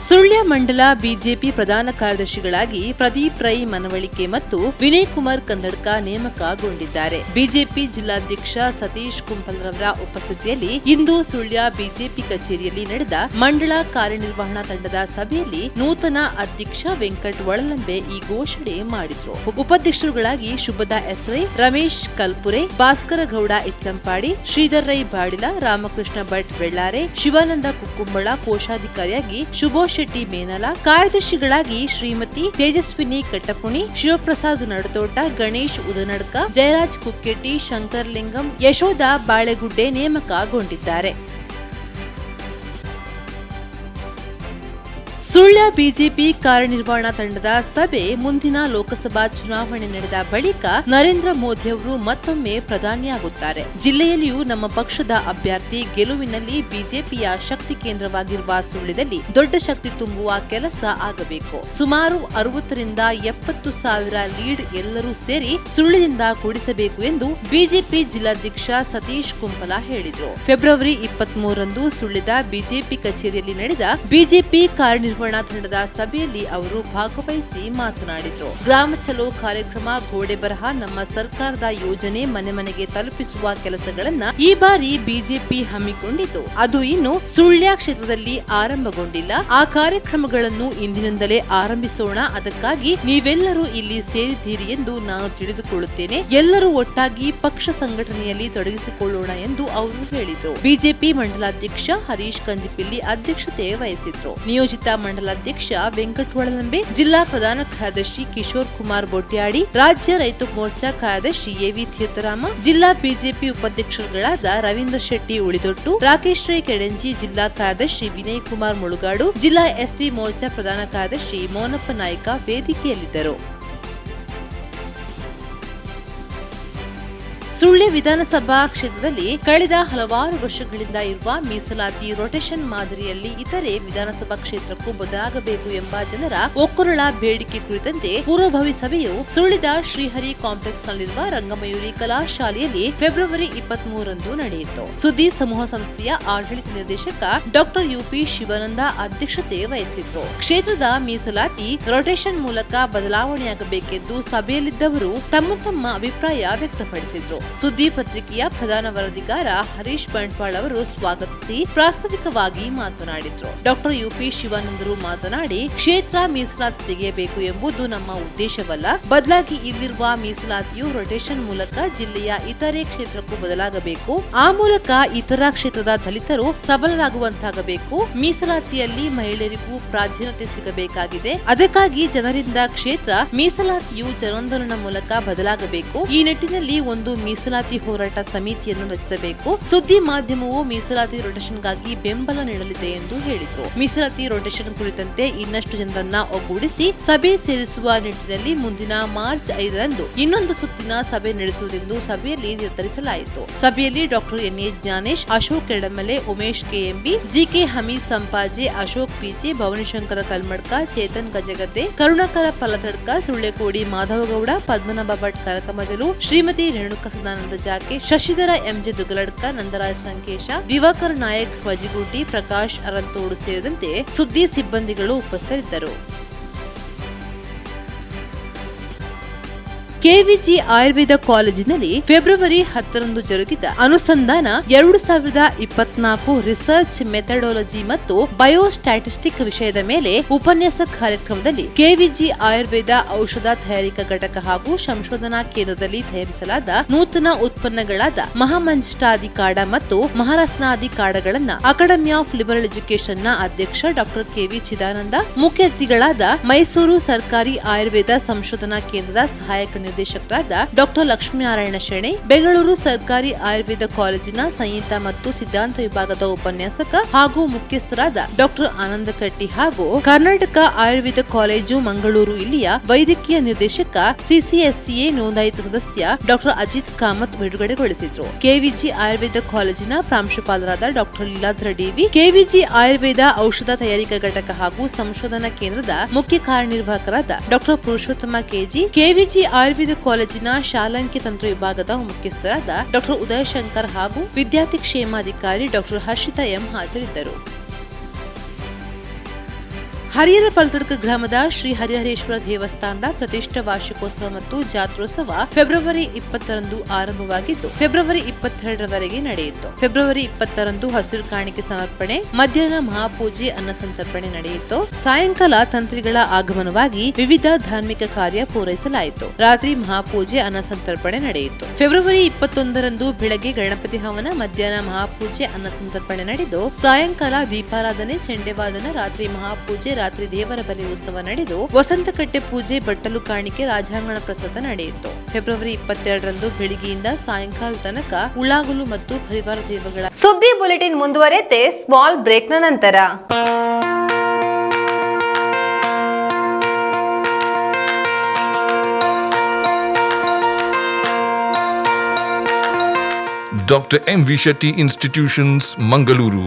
ಸುಳ್ಯ ಮಂಡಲ ಬಿಜೆಪಿ ಪ್ರಧಾನ ಕಾರ್ಯದರ್ಶಿಗಳಾಗಿ ಪ್ರದೀಪ್ ರೈ ಮನವಳಿಕೆ ಮತ್ತು ವಿನಯ್ ಕುಮಾರ್ ಕನ್ನಡಕ ನೇಮಕಗೊಂಡಿದ್ದಾರೆ. ಬಿಜೆಪಿ ಜಿಲ್ಲಾಧ್ಯಕ್ಷ ಸತೀಶ್ ಕುಂಪಲ್ರವರ ಉಪಸ್ಥಿತಿಯಲ್ಲಿ ಇಂದು ಸುಳ್ಯ ಬಿಜೆಪಿ ಕಚೇರಿಯಲ್ಲಿ ನಡೆದ ಮಂಡಳ ಕಾರ್ಯನಿರ್ವಹಣಾ ತಂಡದ ಸಭೆಯಲ್ಲಿ ನೂತನ ಅಧ್ಯಕ್ಷ ವೆಂಕಟ್ ಒಳಲಂಬೆ ಈ ಘೋಷಣೆ ಮಾಡಿದ್ರು. ಉಪಾಧ್ಯಕ್ಷರುಗಳಾಗಿ ಶುಭದಾ ಎಸ್ರೈ ರಮೇಶ್ ಕಲ್ಪುರೆ, ಭಾಸ್ಕರ ಗೌಡ ಇಸ್ಲಂಪಾಡಿ, ಶ್ರೀಧರ್ ರೈ ಬಾಡಿಲ, ರಾಮಕೃಷ್ಣ ಭಟ್ ಬೆಳ್ಳಾರೆ, ಶಿವಾನಂದ ಕುಕ್ಕುಂಬಳ ಕೋಶಾಧಿಕಾರಿಯಾಗಿ ಶುಭೋ ಶೆಟ್ಟಿ ಮೇನಲ ಕಾರ್ಯದರ್ಶಿಗಳಾಗಿ ಶ್ರೀಮತಿ ತೇಜಸ್ವಿನಿ ಕಟ್ಟಪುಣಿ, ಶಿವಪ್ರಸಾದ್ ನಡತೋಟ, ಗಣೇಶ್ ಉದನಡ್ಕ, ಜಯರಾಜ್ ಕುಕ್ಕೆಟ್ಟಿ, ಶಂಕರ್ಲಿಂಗಂ, ಯಶೋಧ ಬಾಳೆಗುಡ್ಡೆ ನೇಮಕಗೊಂಡಿದ್ದಾರೆ. ಸುಳ್ಯ ಬಿಜೆಪಿ ಕಾರ್ಯನಿರ್ವಹಣಾ ತಂಡದ ಸಭೆ ಮುಂದಿನ ಲೋಕಸಭಾ ಚುನಾವಣೆ ನಡೆದ ಬಳಿಕ ನರೇಂದ್ರ ಮೋದಿ ಅವರು ಮತ್ತೊಮ್ಮೆ ಪ್ರಧಾನಿಯಾಗುತ್ತಾರೆ. ಜಿಲ್ಲೆಯಲ್ಲಿಯೂ ನಮ್ಮ ಪಕ್ಷದ ಅಭ್ಯರ್ಥಿ ಗೆಲುವಿನಲ್ಲಿ ಬಿಜೆಪಿಯ ಶಕ್ತಿ ಕೇಂದ್ರವಾಗಿರುವ ಸುಳ್ಯದಲ್ಲಿ ದೊಡ್ಡ ಶಕ್ತಿ ತುಂಬುವ ಕೆಲಸ ಆಗಬೇಕು. ಸುಮಾರು ಅರವತ್ತರಿಂದ ಎಪ್ಪತ್ತು ಸಾವಿರ ಲೀಡ್ ಎಲ್ಲರೂ ಸೇರಿ ಸುಳ್ಯದಿಂದ ಕೂಡಿಸಬೇಕು ಎಂದು ಬಿಜೆಪಿ ಜಿಲ್ಲಾಧ್ಯಕ್ಷ ಸತೀಶ್ ಕುಂಪಲ ಹೇಳಿದರು. ಫೆಬ್ರವರಿ ಇಪ್ಪತ್ತ್ ಮೂರರಂದು ಸುಳ್ಯದ ಬಿಜೆಪಿ ಕಚೇರಿಯಲ್ಲಿ ನಡೆದ ಬಿಜೆಪಿ ಕಾರ್ಯನಿರ್ವಹಣಾ ತಂಡದ ಸಭೆಯಲ್ಲಿ ಅವರು ಭಾಗವಹಿಸಿ ಮಾತನಾಡಿದರು. ಗ್ರಾಮ ಚಲೋ ಕಾರ್ಯಕ್ರಮ, ಗೋಡೆ ಬರಹ, ನಮ್ಮ ಸರ್ಕಾರದ ಯೋಜನೆ, ಮನೆ ಮನೆಗೆ ತಲುಪಿಸುವ ಕೆಲಸಗಳನ್ನ ಈ ಬಾರಿ ಬಿಜೆಪಿ ಹಮ್ಮಿಕೊಂಡಿದ್ದು. ಅದು ಇನ್ನು ಸುಳ್ಯ ಕ್ಷೇತ್ರದಲ್ಲಿ ಆರಂಭಗೊಂಡಿಲ್ಲ. ಆ ಕಾರ್ಯಕ್ರಮಗಳನ್ನು ಇಂದಿನಿಂದಲೇ ಆರಂಭಿಸೋಣ. ಅದಕ್ಕಾಗಿ ನೀವೆಲ್ಲರೂ ಇಲ್ಲಿ ಸೇರಿದ್ದೀರಿ ಎಂದು ನಾನು ತಿಳಿದುಕೊಳ್ಳುತ್ತೇನೆ. ಎಲ್ಲರೂ ಒಟ್ಟಾಗಿ ಪಕ್ಷ ಸಂಘಟನೆಯಲ್ಲಿ ತೊಡಗಿಸಿಕೊಳ್ಳೋಣ ಎಂದು ಅವರು ಹೇಳಿದರು. ಬಿಜೆಪಿ ಮಂಡಲಾಧ್ಯಕ್ಷ ಹರೀಶ್ ಕಂಜಿಪಿಲ್ಲಿ ಅಧ್ಯಕ್ಷತೆ ವಹಿಸಿದ್ರು. ನಿಯೋಜಿತ ಮಂಡಲಾಧ್ಯಕ್ಷ ಒಳಲಂಬೆ ಜಿಲ್ಲಾ ಪ್ರಧಾನ ಕಾರ್ಯದರ್ಶಿ ಕಿಶೋರ್ ಕುಮಾರ್ ಬೊಟ್ಯಾಡಿ, ರಾಜ್ಯ ರೈತ ಮೋರ್ಚಾ ಕಾರ್ಯದರ್ಶಿ ಎವಿ ತೀರ್ಥರಾಮ, ಜಿಲ್ಲಾ ಬಿಜೆಪಿ ಉಪಾಧ್ಯಕ್ಷರುಗಳಾದ ರವೀಂದ್ರ ಶೆಟ್ಟಿ ಉಳಿದೊಟ್ಟು, ರಾಕೇಶ್ ರೈ ಕೆಡಂಜಿ, ಜಿಲ್ಲಾ ಕಾರ್ಯದರ್ಶಿ ವಿನಯ್ ಕುಮಾರ್ ಮುಳುಗಾಡು, ಜಿಲ್ಲಾ ಎಸ್ಟಿ ಮೋರ್ಚಾ ಪ್ರಧಾನ ಕಾರ್ಯದರ್ಶಿ ಮೋನಪ್ಪ ನಾಯ್ಕ ವೇದಿಕೆಯಲ್ಲಿದ್ದರು. ಸುಳ್ಯ ವಿಧಾನಸಭಾ ಕ್ಷೇತ್ರದಲ್ಲಿ ಕಳೆದ ಹಲವಾರು ವರ್ಷಗಳಿಂದ ಇರುವ ಮೀಸಲಾತಿ ರೊಟೇಷನ್ ಮಾದರಿಯಲ್ಲಿ ಇತರೆ ವಿಧಾನಸಭಾ ಕ್ಷೇತ್ರಕ್ಕೂ ಬದಲಾಗಬೇಕು ಎಂಬ ಜನರ ಒಕ್ಕೊರಳ ಬೇಡಿಕೆ ಕುರಿತಂತೆ ಪೂರ್ವಭಾವಿ ಸಭೆಯು ಸುಳ್ಳಿದ ಶ್ರೀಹರಿ ಕಾಂಪ್ಲೆಕ್ಸ್ ನಲ್ಲಿರುವ ರಂಗಮಯೂರಿ ಕಲಾಶಾಲೆಯಲ್ಲಿ ಫೆಬ್ರವರಿ ಇಪ್ಪತ್ತ್ ಮೂರರಂದು ನಡೆಯಿತು. ಸುದ್ದಿ ಸಮೂಹ ಸಂಸ್ಥೆಯ ಆಡಳಿತ ನಿರ್ದೇಶಕ ಡಾಕ್ಟರ್ ಯುಪಿ ಶಿವಾನಂದ ಅಧ್ಯಕ್ಷತೆ ವಹಿಸಿದ್ರು. ಕ್ಷೇತ್ರದ ಮೀಸಲಾತಿ ರೊಟೇಷನ್ ಮೂಲಕ ಬದಲಾವಣೆಯಾಗಬೇಕೆಂದು ಸಭೆಯಲ್ಲಿದ್ದವರು ತಮ್ಮ ತಮ್ಮ ಅಭಿಪ್ರಾಯ ವ್ಯಕ್ತಪಡಿಸಿದ್ರು. ಸುದ್ದಿ ಪತ್ರಿಕೆಯ ಪ್ರಧಾನ ವರದಿಗಾರ ಹರೀಶ್ ಬಂಟ್ವಾಳ್ ಅವರು ಸ್ವಾಗತಿಸಿ ಪ್ರಾಸ್ತಾವಿಕವಾಗಿ ಮಾತನಾಡಿದರು. ಡಾಕ್ಟರ್ ಯುಪಿ ಶಿವಾನಂದರು ಮಾತನಾಡಿ, ಕ್ಷೇತ್ರ ಮೀಸಲಾತಿ ತೆಗೆಯಬೇಕು ಎಂಬುದು ನಮ್ಮ ಉದ್ದೇಶವಲ್ಲ. ಬದಲಾಗಿ ಇಲ್ಲಿರುವ ಮೀಸಲಾತಿಯು ರೊಟೇಷನ್ ಮೂಲಕ ಜಿಲ್ಲೆಯ ಇತರೆ ಕ್ಷೇತ್ರಕ್ಕೂ ಬದಲಾಗಬೇಕು. ಆ ಮೂಲಕ ಇತರ ಕ್ಷೇತ್ರದ ದಲಿತರು ಸಬಲರಾಗುವಂತಾಗಬೇಕು. ಮೀಸಲಾತಿಯಲ್ಲಿ ಮಹಿಳೆಯರಿಗೂ ಪ್ರಾಧಾನ್ಯತೆ ಸಿಗಬೇಕಾಗಿದೆ. ಅದಕ್ಕಾಗಿ ಜನರಿಂದ ಕ್ಷೇತ್ರ ಮೀಸಲಾತಿಯು ಜನಾಂದೋಲನ ಮೂಲಕ ಬದಲಾಗಬೇಕು. ಈ ನಿಟ್ಟಿನಲ್ಲಿ ಒಂದು ಮೀಸಲಾತಿ ಹೋರಾಟ ಸಮಿತಿಯನ್ನು ರಚಿಸಬೇಕು. ಸುದ್ದಿ ಮಾಧ್ಯಮವು ಮೀಸಲಾತಿ ರೊಟೇಷನ್ಗಾಗಿ ಬೆಂಬಲ ನೀಡಲಿದೆ ಎಂದು ಹೇಳಿದರು. ಮೀಸಲಾತಿ ರೊಟೇಷನ್ ಕುರಿತಂತೆ ಇನ್ನಷ್ಟು ಜನರನ್ನ ಒಗ್ಗೂಡಿಸಿ ಸಭೆ ಸೇರಿಸುವ ನಿಟ್ಟಿನಲ್ಲಿ ಮುಂದಿನ ಮಾರ್ಚ್ ಐದರಂದು ಇನ್ನೊಂದು ಸುತ್ತಿನ ಸಭೆ ನಡೆಸುವುದೆಂದು ಸಭೆಯಲ್ಲಿ ನಿರ್ಧರಿಸಲಾಯಿತು. ಸಭೆಯಲ್ಲಿ doctor N A Jnanesh, Ashok Kedamale Umesh KMB, GK Hameed Sampaji, Ashok PJ, Bhavanashankara Kalmadka, Chetan Gajagadde, Karunakara Palathadka Sullekodi Madhavagowda, Padmanabha Bhat, Kanakamajalu, Shrimati Renuka Sadananda Jake Shashidhara, MJ Dugaladka Nandaraj Sankesha, Divakar Nayak, Vajiguddi, Prakash Aranthodu ಸೇರಿದಂತೆ ಸುದ್ದಿ ಸಿಬ್ಬಂದಿಗಳು ಉಪಸ್ಥಿತರಿದ್ದರು. KVG Ayurveda ಕಾಲೇಜಿನಲ್ಲಿ February ಹತ್ತರಂದು ಜರುಗಿದ ಅನುಸಂಧಾನ ಎರಡು ಸಾವಿರದ ಇಪ್ಪತ್ನಾಲ್ಕು ರಿಸರ್ಚ್ ಮೆಥಡಾಲಜಿ ಮತ್ತು ಬಯೋಸ್ಟ್ಯಾಟಿಸ್ಟಿಕ್ ವಿಷಯದ ಮೇಲೆ ಉಪನ್ಯಾಸ ಕಾರ್ಯಕ್ರಮದಲ್ಲಿ ಕೆವಿಜಿ ಆಯುರ್ವೇದ ಔಷಧ ತಯಾರಿಕಾ ಘಟಕ ಹಾಗೂ ಸಂಶೋಧನಾ ಕೇಂದ್ರದಲ್ಲಿ ತಯಾರಿಸಲಾದ ನೂತನ ಉತ್ಪನ್ನಗಳಾದ ಮಹಾಮಂಜಿಷ್ಟಾದಿ ಕಾಡ ಮತ್ತು ಮಹಾರಸ್ನಾದಿ ಕಾಡಗಳನ್ನ ಅಕಾಡೆಮಿ ಆಫ್ ಲಿಬರಲ್ ಎಜುಕೇಶನ್ನ ಅಧ್ಯಕ್ಷ ಡಾಕ್ಟರ್ ಕೆವಿ ಚಿದಾನಂದ, ಮುಖ್ಯ ಅತಿಥಿಗಳಾದ ಮೈಸೂರು ಸರ್ಕಾರಿ ಆಯುರ್ವೇದ ಸಂಶೋಧನಾ ಕೇಂದ್ರದ ಸಹಾಯಕ ನಿರ್ದೇಶಕರಾದ ಡಾಕ್ಟರ್ ಲಕ್ಷ್ಮೀನಾರಾಯಣ ಶೆಣೆ, ಬೆಂಗಳೂರು ಸರ್ಕಾರಿ ಆಯುರ್ವೇದ ಕಾಲೇಜಿನ ಸಂಹಿತ ಮತ್ತು ಸಿದ್ಧಾಂತ ವಿಭಾಗದ ಉಪನ್ಯಾಸಕ ಹಾಗೂ ಮುಖ್ಯಸ್ಥರಾದ ಡಾಕ್ಟರ್ ಆನಂದ ಕಟ್ಟಿ ಹಾಗೂ ಕರ್ನಾಟಕ ಆಯುರ್ವೇದ ಕಾಲೇಜು ಮಂಗಳೂರು ಇಲ್ಲಿಯ ವೈದ್ಯಕೀಯ ನಿರ್ದೇಶಕ, ಸಿಸಿಎಸ್ಸಿಎ ನೋಂದಾಯಿತ ಸದಸ್ಯ ಡಾಕ್ಟರ್ ಅಜಿತ್ ಕಾಮತ್ ಬಿಡುಗಡೆಗೊಳಿಸಿದ್ರು. ಕೆವಿಜಿ ಆಯುರ್ವೇದ ಕಾಲೇಜಿನ ಪ್ರಾಂಶುಪಾಲರಾದ doctor Leeladhara DV KVG Ayurveda ಔಷಧ ತಯಾರಿಕಾ ಘಟಕ ಹಾಗೂ ಸಂಶೋಧನಾ ಕೇಂದ್ರದ ಮುಖ್ಯ ಕಾರ್ಯನಿರ್ವಾಹಕರಾದ doctor Purushottama KG, KVG Ayurveda ಪದವಿ ಕಾಲೇಜಿನ ಶಾಲಾಂಕಿ ತಂತ್ರ ವಿಭಾಗದ ಮುಖ್ಯಸ್ಥರಾದ ಡಾಕ್ಟರ್ ಉದಯಶಂಕರ್ ಹಾಗೂ ವಿದ್ಯಾರ್ಥಿ ಕ್ಷೇಮಾಧಿಕಾರಿ ಡಾಕ್ಟರ್ ಹರ್ಷಿತಾ ಎಂ ಹಾಜರಿದ್ದರು. ಹರಿಹರ ಪಲ್ತಡ್ಕ ಗ್ರಾಮದ ಶ್ರೀ ಹರಿಹರೇಶ್ವರ ದೇವಸ್ಥಾನದ ಪ್ರತಿಷ್ಠ ವಾರ್ಷಿಕೋತ್ಸವ ಮತ್ತು ಜಾತ್ರೋತ್ಸವ ಫೆಬ್ರವರಿ ಇಪ್ಪತ್ತರಂದು ಆರಂಭವಾಗಿದ್ದು, ಫೆಬ್ರವರಿ ಇಪ್ಪತ್ತೆರಡರವರೆಗೆ ನಡೆಯಿತು. ಫೆಬ್ರವರಿ ಇಪ್ಪತ್ತರಂದು ಹಸಿರು ಕಾಣಿಕೆ ಸಮರ್ಪಣೆ, ಮಧ್ಯಾಹ್ನ ಮಹಾಪೂಜೆ ಅನ್ನ ಸಂತರ್ಪಣೆ ನಡೆಯಿತು. ಸಾಯಂಕಾಲ ತಂತ್ರಿಗಳ ಆಗಮನವಾಗಿ ವಿವಿಧ ಧಾರ್ಮಿಕ ಕಾರ್ಯ ಪೂರೈಸಲಾಯಿತು. ರಾತ್ರಿ ಮಹಾಪೂಜೆ ಅನ್ನ ಸಂತರ್ಪಣೆ ನಡೆಯಿತು. ಫೆಬ್ರವರಿ ಇಪ್ಪತ್ತೊಂದರಂದು ಬೆಳಗ್ಗೆ ಗಣಪತಿ ಹವನ, ಮಧ್ಯಾಹ್ನ ಮಹಾಪೂಜೆ ಅನ್ನ ಸಂತರ್ಪಣೆ ನಡೆದು, ಸಾಯಂಕಾಲ ದೀಪಾರಾಧನೆ, ಚೆಂಡೆವಾದನ, ರಾತ್ರಿ ಮಹಾಪೂಜೆ ರಾತ್ರಿ ದೇವರ ಬಲಿ ಉತ್ಸವ ನಡೆದು ವಸಂತಕಟ್ಟೆ ಪೂಜೆ ಬಟ್ಟಲು ಕಾಣಿಕೆ ರಾಜಾಂಗಣ ಪ್ರಸಾದ ನಡೆಯಿತು ಫೆಬ್ರವರಿ ಇಪ್ಪತ್ತೆರಡರಂದು ಬೆಳಿಗ್ಗೆಯಿಂದ ಸಾಯಂಕಾಲ ತನಕ ಉಳ್ಳಾಗಲು ಮತ್ತು ಪರಿವಾರ ದೇವಗಳ ಸುದ್ದಿ ಬುಲೆಟಿನ್ ಮುಂದುವರೆಯುತ್ತೆ ಸ್ಮಾಲ್ ಬ್ರೇಕ್ನ ನಂತರ Dr. M. V. Shetty Institutions, Mangaluru.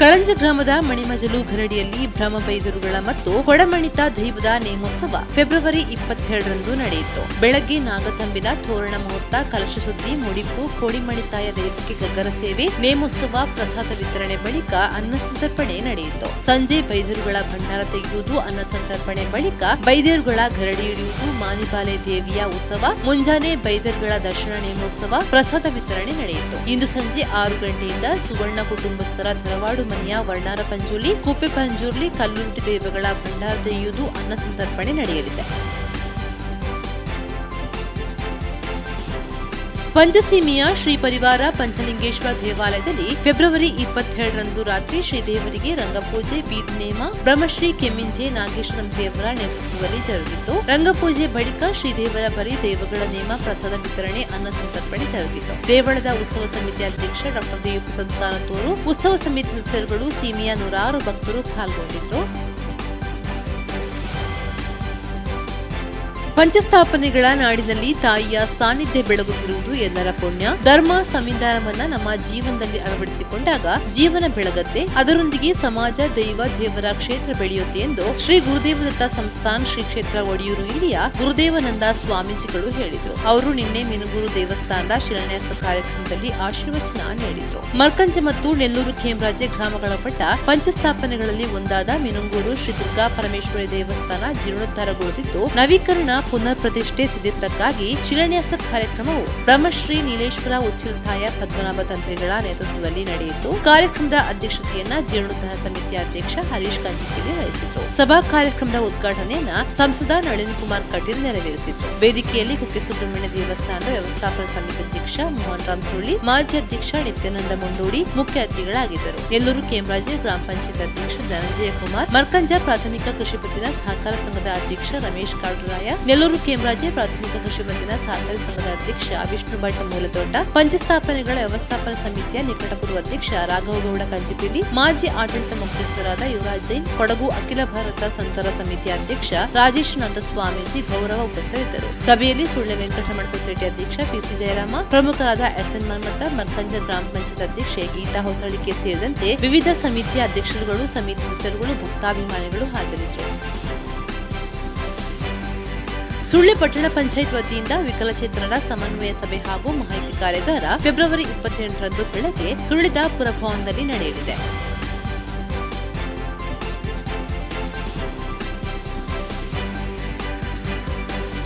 Kalenja ಗ್ರಾಮದ ಮಣಿಮಜಲು ಗರಡಿಯಲ್ಲಿ ಬ್ರಹ್ಮಬೈದರುಗಳ ಮತ್ತು ಕೊಡಮಣಿತ ದೈವದ ನೇಮೋತ್ಸವ ಫೆಬ್ರವರಿ ಇಪ್ಪತ್ತೆರಡರಂದು ನಡೆಯಿತು. ಬೆಳಗ್ಗೆ ನಾಗತಂಬಿನ ತೋರಣ ಮುಹೂರ್ತ, ಕಲಶ ಸುದ್ದಿ, ಮುಡಿಪು ಕೋಡಿಮಣಿತಾಯ ದೈವಕ್ಕೆ ಗಗ್ಗರ ಸೇವೆ, ನೇಮೋತ್ಸವ, ಪ್ರಸಾದ ವಿತರಣೆ ಬಳಿಕ ಅನ್ನ ಸಂತರ್ಪಣೆ ನಡೆಯಿತು. ಸಂಜೆ ಬೈದುರುಗಳ ಭಂಡಾರ ತೆಗೆಯುವುದು, ಅನ್ನ ಸಂತರ್ಪಣೆ ಬಳಿಕ ಬೈದೇರುಗಳ ಘರಡಿ ಹಿಡಿಯುವುದು ಮಾನಿಬಾಲೆ ದೇವಿಯ ಉತ್ಸವ, ಮುಂಜಾನೆ ಬೈದರ್ಗಳ ದರ್ಶನ ನೇಮೋತ್ಸವ, ಪ್ರಸಾದ ವಿತರಣೆ ನಡೆಯಿತು. ಇಂದು ಸಂಜೆ ಆರು ಗಂಟೆಯಿಂದ ಸುವರ್ಣ ಕುಟುಂಬಸ್ಥರ ಧರವಾಡು ಮನೆಯ ವರ್ಣಾರ ಪಂಜುಲಿ ಕುಪ್ಪೆ ಪಂಜುರ್ಲಿ ಕಲ್ಲುಂಟಿ ದೇವಗಳ ಭಂಡಾರ ತೆಗೆಯುವುದು ಅನ್ನ ಸಂತರ್ಪಣೆ ನಡೆಯಲಿದೆ. ಪಂಚಸೀಮಿಯ ಶ್ರೀ ಪರಿವಾರ ಪಂಚಲಿಂಗೇಶ್ವರ ದೇವಾಲಯದಲ್ಲಿ ಫೆಬ್ರವರಿ ಇಪ್ಪತ್ತೆರಡರಂದು ರಾತ್ರಿ ಶ್ರೀದೇವರಿಗೆ ರಂಗಪೂಜೆ, ಬೀದಿ ನೇಮ, ಬ್ರಹ್ಮಶ್ರೀ ಕೆಮ್ಮಿಂಜೆ ನಾಗೇಶ್ವರಂತ್ರಿಯವರ ನೇತೃತ್ವದಲ್ಲಿ ಜರುಗಿತು. ರಂಗಪೂಜೆ ಬಳಿಕ ಶ್ರೀದೇವರ ಬರಿ ದೇವಗಳ ನೇಮ, ಪ್ರಸಾದ ವಿತರಣೆ, ಅನ್ನ ಸಂತರ್ಪಣೆ ಜರುಗಿತು. ದೇವಳದ ಉತ್ಸವ ಸಮಿತಿ ಅಧ್ಯಕ್ಷ ಡಾಕ್ಟರ್ ದೇವಪ್ರಸಾದ್ ಕಾರತೋರು ಉತ್ಸವ ಸಮಿತಿ ಸದಸ್ಯರುಗಳು ಸೀಮೆಯ ನೂರಾರು ಭಕ್ತರು ಪಾಲ್ಗೊಂಡಿದ್ರು ಪಂಚಸ್ಥಾಪನೆಗಳ ನಾಡಿನಲ್ಲಿ ತಾಯಿಯ ಸಾನ್ನಿಧ್ಯ ಬೆಳಗುತ್ತಿರುವುದು ಎಲ್ಲರ ಪುಣ್ಯ. ಧರ್ಮ ಸಂವಿಧಾನವನ್ನ ನಮ್ಮ ಜೀವನದಲ್ಲಿ ಅಳವಡಿಸಿಕೊಂಡಾಗ ಜೀವನ ಬೆಳಗತ್ತೆ. ಅದರೊಂದಿಗೆ ಸಮಾಜ, ದೈವ, ದೇವರ ಕ್ಷೇತ್ರ ಬೆಳೆಯುತ್ತೆ ಎಂದು ಶ್ರೀ ಗುರುದೇವದತ್ತ ಸಂಸ್ಥಾನ ಶ್ರೀ ಕ್ಷೇತ್ರ ಒಡಿಯೂರು ಇಲ್ಲಿಯ ಗುರುದೇವನಂದ ಸ್ವಾಮೀಜಿಗಳು ಹೇಳಿದರು. ಅವರು ನಿನ್ನೆ ಮಿನುಗೂರು ದೇವಸ್ಥಾನದ ಶಿಲಾನ್ಯಾಸ ಕಾರ್ಯಕ್ರಮದಲ್ಲಿ ಆಶೀರ್ವಚನ ನೀಡಿದರು. ಮರ್ಕಂಜ ಮತ್ತು ನೆಲ್ಲೂರು ಖೇಮರಾಜೆ ಗ್ರಾಮಗಳ ಪಟ್ಟ ಪಂಚಸ್ಥಾಪನೆಗಳಲ್ಲಿ ಒಂದಾದ ಮಿನುಂಗೂರು ಶ್ರೀ ದುರ್ಗಾ ಪರಮೇಶ್ವರಿ ದೇವಸ್ಥಾನ ಜೀರ್ಣೋದ್ಧಾರಗೊಳ್ಳುತ್ತಿದ್ದು, ನವೀಕರಣ ಪುನರ್ ಪ್ರತಿಷ್ಠೆ ಸಿದ್ಧಕ್ಕಾಗಿ ಶಿಲಾನ್ಯಾಸ ಕಾರ್ಯಕ್ರಮವು ಬ್ರಹ್ಮಶ್ರೀ ನೀಲೇಶ್ವರ ಉಚ್ಚಿಲತಾಯ ಪದ್ಮನಾಭ ತಂತ್ರಿಗಳ ನೇತೃತ್ವದಲ್ಲಿ ನಡೆಯಿತು. ಕಾರ್ಯಕ್ರಮದ ಅಧ್ಯಕ್ಷತೆಯನ್ನ ಜೀರ್ಣೋದ್ಧಾರ ಸಮಿತಿ ಅಧ್ಯಕ್ಷ ಹರೀಶ್ ಕಂಚಿಕೇರಿ ವಹಿಸಿದ್ರು. ಸಭಾ ಕಾರ್ಯಕ್ರಮದ ಉದ್ಘಾಟನೆಯನ್ನ ಸಂಸದ ನಳಿನ್ ಕುಮಾರ್ ಕಟೀಲ್ ನೆರವೇರಿಸಿದ್ರು. ವೇದಿಕೆಯಲ್ಲಿ ಕುಕ್ಕೆ ಸುಬ್ರಹ್ಮಣ್ಯ ದೇವಸ್ಥಾನದ ವ್ಯವಸ್ಥಾಪನ ಸಮಿತಿ ಅಧ್ಯಕ್ಷ ಮೋಹನ್ ರಾಮ್ ಸುಳ್ಳಿ ಮಾಜಿ ಅಧ್ಯಕ್ಷ ನಿತ್ಯಾನಂದ ಮುಂಡೋಡಿ ಮುಖ್ಯ ಅತಿಥಿಗಳಾಗಿದ್ದರು. ನೆಲ್ಲೂರು ಕೇಮರಾಜೆ ಗ್ರಾಮ ಪಂಚಾಯತ್ ಅಧ್ಯಕ್ಷ ಧನಂಜಯ ಕುಮಾರ್, ಮರ್ಕಂಜ ಪ್ರಾಥಮಿಕ ಕೃಷಿ ಪತ್ತಿನ ಸಹಕಾರ ಸಂಘದ ಅಧ್ಯಕ್ಷ ರಮೇಶ್ ಕಾಡುರಾಯ ನೆಲ್ಲೂರು ಕೇಮರಾಜೆ ಪ್ರಾಥಮಿಕ ಕೃಷಿ ಪತ್ತಿನ ಸಹಕಾರಿ ಸಂಘದ ಅಧ್ಯಕ್ಷ ವಿಷ್ಣು ಭಟ್ ಮೂಲತೋಟ, ಪಂಚಸ್ಥಾಪನೆಗಳ ವ್ಯವಸ್ಥಾಪನ ಸಮಿತಿಯ ನಿಕಟಪೂರ್ವ ಅಧ್ಯಕ್ಷ ರಾಘವಗೌಡ ಕಂಜಿಪಿಲಿ ಮಾಜಿ ಆಡಳಿತ ಮುಖ್ಯಸ್ಥರಾದ ಯುವರಾಜ್ ಜೈನ್, ಕೊಡಗು ಅಖಿಲ ಭಾರತ ಸಂತರ ಸಮಿತಿಯ ಅಧ್ಯಕ್ಷ ರಾಜೇಶ್ ನಂದ ಸ್ವಾಮೀಜಿ ಗೌರವ ಉಪಸ್ಥಿತರಿದ್ದರು. ಸಭೆಯಲ್ಲಿ ಸುಳ್ಳೆ ವೆಂಕಟರಮಣ ಸೊಸೈಟಿ ಅಧ್ಯಕ್ಷ ಪಿಸಿ ಜಯರಾಮ, ಪ್ರಮುಖರಾದ ಎಸ್ಎನ್ ಮನ್ಮಥ, ಮರ್ಕಂಜ ಗ್ರಾಮ ಪಂಚಾಯತ್ ಅಧ್ಯಕ್ಷೆ ಗೀತಾ ಹೊಸಳಿಕೆ ಸೇರಿದಂತೆ ವಿವಿಧ ಸಮಿತಿಯ ಅಧ್ಯಕ್ಷರುಗಳು, ಸಮಿತಿ ಸದಸ್ಯರುಗಳು ಭಕ್ತಾಭಿಮಾನಿಗಳು ಹಾಜರಿದ್ದರು. ಸುಳ್ಳೆ ಪಟ್ಟಣ ಪಂಚಾಯತ್ ವತಿಯಿಂದ ವಿಕಲಚೇತನರ ಸಮನ್ವಯ ಸಭೆ ಹಾಗೂ ಮಾಹಿತಿ ಕಾರ್ಯಾಗಾರ ಫೆಬ್ರವರಿ ಇಪ್ಪತ್ತೆಂಟರಂದು ಬೆಳಗ್ಗೆ ಸುಳ್ಳಿದ ಪುರಭವನದಲ್ಲಿ ನಡೆಯಲಿದೆ.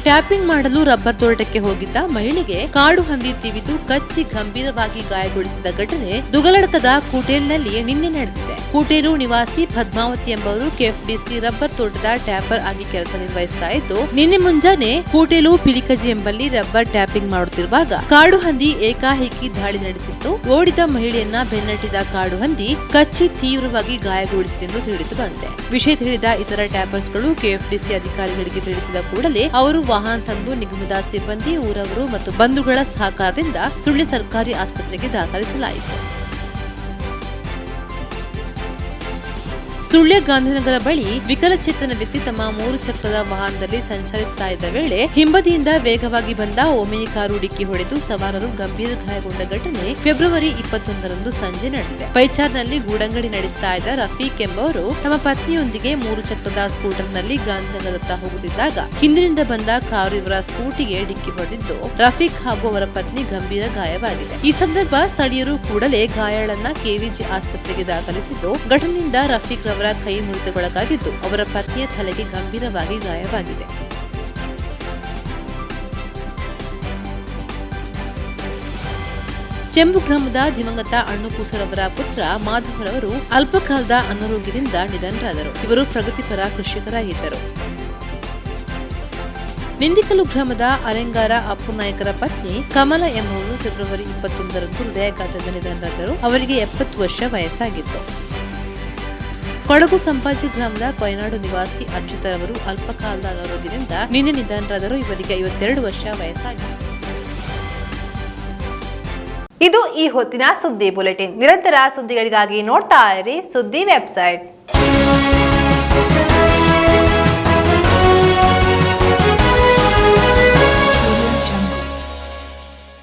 ಟ್ಯಾಪಿಂಗ್ ಮಾಡಲು ರಬ್ಬರ್ ತೋಟಕ್ಕೆ ಹೋಗಿದ್ದ ಮಹಿಳೆಗೆ ಕಾಡು ಹಂದಿ ತಿವಿದು ಕಚ್ಚಿ ಗಂಭೀರವಾಗಿ ಗಾಯಗೊಳಿಸಿದ ಘಟನೆ ದುಗಲಡಕದ ಕೂಟೇಲ್ನಲ್ಲಿ ನಿನ್ನೆ ನಡೆದಿದೆ. ಕೂಟೇಲು ನಿವಾಸಿ ಪದ್ಮಾವತಿ ಎಂಬವರು ಕೆಎಫ್ಡಿಸಿ ರಬ್ಬರ್ ತೋಟದ ಟ್ಯಾಪರ್ ಆಗಿ ಕೆಲಸ ನಿರ್ವಹಿಸ್ತಾ ಇದ್ದು, ನಿನ್ನೆ ಮುಂಜಾನೆ ಕೂಟೇಲು ಪಿಲಿಕಜಿ ಎಂಬಲ್ಲಿ ರಬ್ಬರ್ ಟ್ಯಾಪಿಂಗ್ ಮಾಡುತ್ತಿರುವಾಗ ಕಾಡು ಹಂದಿ ಏಕಾಏಕಿ ದಾಳಿ ನಡೆಸಿತ್ತು. ಓಡಿದ ಮಹಿಳೆಯನ್ನ ಬೆನ್ನಟ್ಟಿದ ಕಾಡು ಹಂದಿ ಕಚ್ಚಿ ತೀವ್ರವಾಗಿ ಗಾಯಗೊಳಿಸಿದೆಂದು ತಿಳಿದು ಬಂದಿದೆ. ವಿಷಯ ತಿಳಿದ ಇತರ ಟ್ಯಾಪರ್ಸ್ಗಳು ಕೆಎಫ್ಡಿಸಿ ಅಧಿಕಾರಿಗಳಿಗೆ ತಿಳಿಸಿದ ಕೂಡಲೇ ಅವರು ವಾಹನ ತಂದು ನಿಗಮದ ಸಿಬ್ಬಂದಿ, ಊರವರು ಮತ್ತು ಬಂಧುಗಳ ಸಹಕಾರದಿಂದ ಸುಳ್ಳಿ ಸರ್ಕಾರಿ ಆಸ್ಪತ್ರೆಗೆ ದಾಖಲಿಸಲಾಯಿತು. ಸುಳ್ಯ ಗಾಂಧಿನಗರ ಬಳಿ ವಿಕಲಚೇತನ ವ್ಯಕ್ತಿ ತಮ್ಮ ಮೂರು ಚಕ್ರದ ವಾಹನದಲ್ಲಿ ಸಂಚರಿಸ್ತಾ ಇದ್ದ ವೇಳೆ ಹಿಂಬದಿಯಿಂದ ವೇಗವಾಗಿ ಬಂದ ಓಮಿನಿ ಕಾರು ಡಿಕ್ಕಿ ಹೊಡೆದು ಸವಾರರು ಗಂಭೀರ ಗಾಯಗೊಂಡ ಘಟನೆ ಫೆಬ್ರವರಿ ಇಪ್ಪತ್ತೊಂದರಂದು ಸಂಜೆ ನಡೆದಿದೆ. ಪೈಚಾರ್ನಲ್ಲಿ ಗೂಡಂಗಡಿ ನಡೆಸ್ತಾ ಇದ್ದ ರಫೀಕ್ ಎಂಬವರು ತಮ್ಮ ಪತ್ನಿಯೊಂದಿಗೆ ಮೂರು ಚಕ್ರದ ಸ್ಕೂಟರ್ನಲ್ಲಿ ಗಾಂಧಿನಗರದತ್ತ ಹೋಗುತ್ತಿದ್ದಾಗ ಹಿಂದಿನಿಂದ ಬಂದ ಕಾರು ಇವರ ಸ್ಕೂಟಿಗೆ ಡಿಕ್ಕಿ ಹೊಡೆದಿದ್ದು ರಫೀಕ್ ಹಾಗೂ ಅವರ ಪತ್ನಿ ಗಂಭೀರ ಗಾಯವಾಗಿದೆ. ಈ ಸಂದರ್ಭ ಸ್ಥಳೀಯರು ಕೂಡಲೇ ಗಾಯಾಳನ್ನ ಕೆವಿಜಿ ಆಸ್ಪತ್ರೆಗೆ ದಾಖಲಿಸಿದ್ದು ಘಟನೆಯಿಂದ ರಫೀಕ್ ರವರ ಅವರ ಕೈ ಮುರಿತಗೊಳಗಾಗಿದ್ದು ಅವರ ಪತ್ನಿಯ ತಲೆಗೆ ಗಂಭೀರವಾಗಿ ಗಾಯವಾಗಿದೆ. ಚೆಂಬು ಗ್ರಾಮದ ದಿವಂಗತ ಅಣ್ಣುಕೂಸರವರ ಪುತ್ರ ಮಾಧವರವರು ಅಲ್ಪಕಾಲದ ಅನಾರೋಗ್ಯದಿಂದ ನಿಧನರಾದರು. ಇವರು ಪ್ರಗತಿಪರ ಕೃಷಿಕರಾಗಿದ್ದರು. ನಿಂದಿಕಲ್ಲು ಗ್ರಾಮದ ಅರೆಂಗಾರ ಅಪ್ಪು ನಾಯಕರ ಪತ್ನಿ ಕಮಲ ಎಂಬುವರು ಫೆಬ್ರವರಿ ಇಪ್ಪತ್ತೊಂದರಂದು ಹೃದಯಾಘಾತದ ನಿಧನರಾದರು. ಅವರಿಗೆ ಎಪ್ಪತ್ತು ವರ್ಷ ವಯಸ್ಸಾಗಿತ್ತು. ಕೊಡಗು ಸಂಪಾಜಿ ಗ್ರಾಮದ ಕೊಯನಾಡು ನಿವಾಸಿ ಅಚ್ಯುತರವರು ಅಲ್ಪಕಾಲದ ಅನಾರೋಗ್ಯದಿಂದ ನಿನ್ನೆ ನಿಧನರಾದರು. ಇವರಿಗೆ ಐವತ್ತೆರಡು ವರ್ಷ ವಯಸ್ಸಾಗಿದೆ. ಇದು ಈ ಹೊತ್ತಿನ ಸುದ್ದಿ ಬುಲೆಟಿನ್. ನಿರಂತರ ಸುದ್ದಿಗಳಿಗಾಗಿ ನೋಡ್ತಾ ಇರಿ ಸುದ್ದಿ ವೆಬ್ಸೈಟ್.